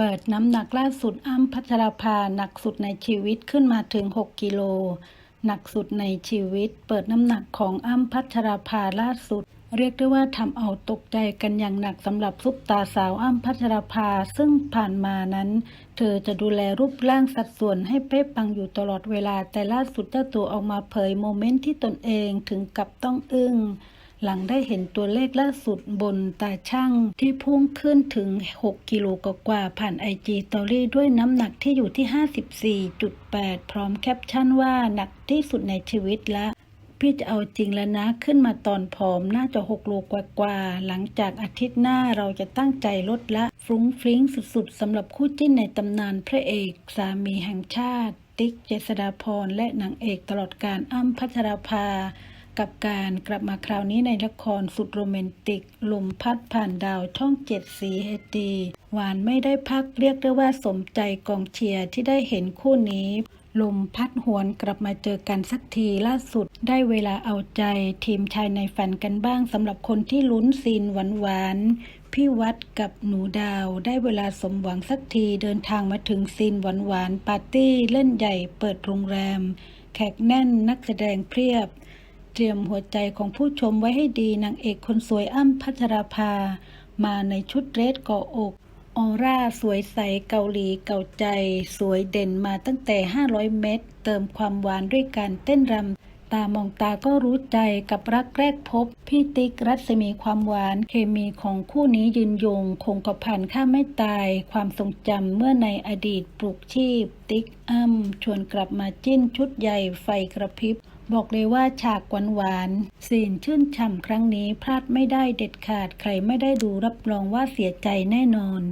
เปิดน้ำหนักล่าสุดอ้ำพัชราภาหนักสุดในชีวิตขึ้นมาถึง 6 กิโล หนักสุดในชีวิต เปิดน้ำหนักของอ้ำพัชราภาล่าสุด เรียกได้ว่าทำเอาตกใจกันอย่างหนักสำหรับซุปตาสาวอ้ำพัชราภาซึ่งผ่านมานั้น เธอจะดูแลรูปร่างสัดส่วนให้เป๊ะปังอยู่ตลอดเวลาแต่ล่าสุดเจ้าตัวออกมาเผยโมเมนต์ที่ตนเองถึงกับต้องอึ้ง หลังได้เห็นตัวเลขล่าสุดบนตาช่างที่พุ่งขึ้นถึง 6 กิโลกว่าผ่านไอจีตอรี่ด้วยน้ำหนักที่อยู่ที่ 54.8 พร้อมแคปชั่นว่าหนักที่สุดในชีวิตละพี่จะเอาจริงแล้วนะขึ้นมาตอนผอมน่าจะ6โลกว่าๆหลังจากอาทิตย์หน้าเราจะตั้งใจลดละ ฟรุ้งฟริ้งสุดๆสำหรับคู่จิ้นในตำนานพระเอกสามีแห่งชาติ ติ๊กเจษฎาพรและนางเอกตลอดการอ้ำพัชราภา กับการกลับมาคราวนี้ในละครสุดโรแมนติก ลมพัดผ่านดาวช่องเจ็ดสีเฮดีหวานไม่ได้พักเรียกได้ว่าสมใจกองเชียร์ที่ได้เห็นคู่นี้ ลมพัดหวนกลับมาเจอกันสักทีล่าสุดได้เวลาเอาใจ ทีมชายในฝันกันบ้างสำหรับคนที่ลุ้นซีนหวานๆพี่วัดกับหนูดาวได้เวลาสมหวังสักทีเดินทางมาถึงซีนหวานๆปาร์ตี้เล่นใหญ่เปิดโรงแรม แขกแน่นนักแสดงเพียบ เตรียมหัวใจของผู้ชมไว้ให้ดีนางเอกคนสวยอ้ำพัชราภา มาในชุดเรสเกาะอกออร่าสวยใสเกาหลีเกาใจ สวยเด่นมาตั้งแต่ 500 เมตร เติมความหวานด้วยการเต้นรำตามองตาก็รู้ใจกับรักแรกพบ พี่ติ๊กรัศมีความหวานเคมีของคู่นี้ยืนยง คงกระพันข้าไม่ตาย ความทรงจำเมื่อในอดีตปลุกชีพ ติ๊กอ้ำชวนกลับมาจิ้นชุดใหญ่ไฟกระพริบ บอกเลยว่าฉากหวานๆซีนชื่นฉ่ำครั้งนี้พลาดไม่ได้เด็ดขาด ใครไม่ได้ดูรับรองว่าเสียใจแน่นอน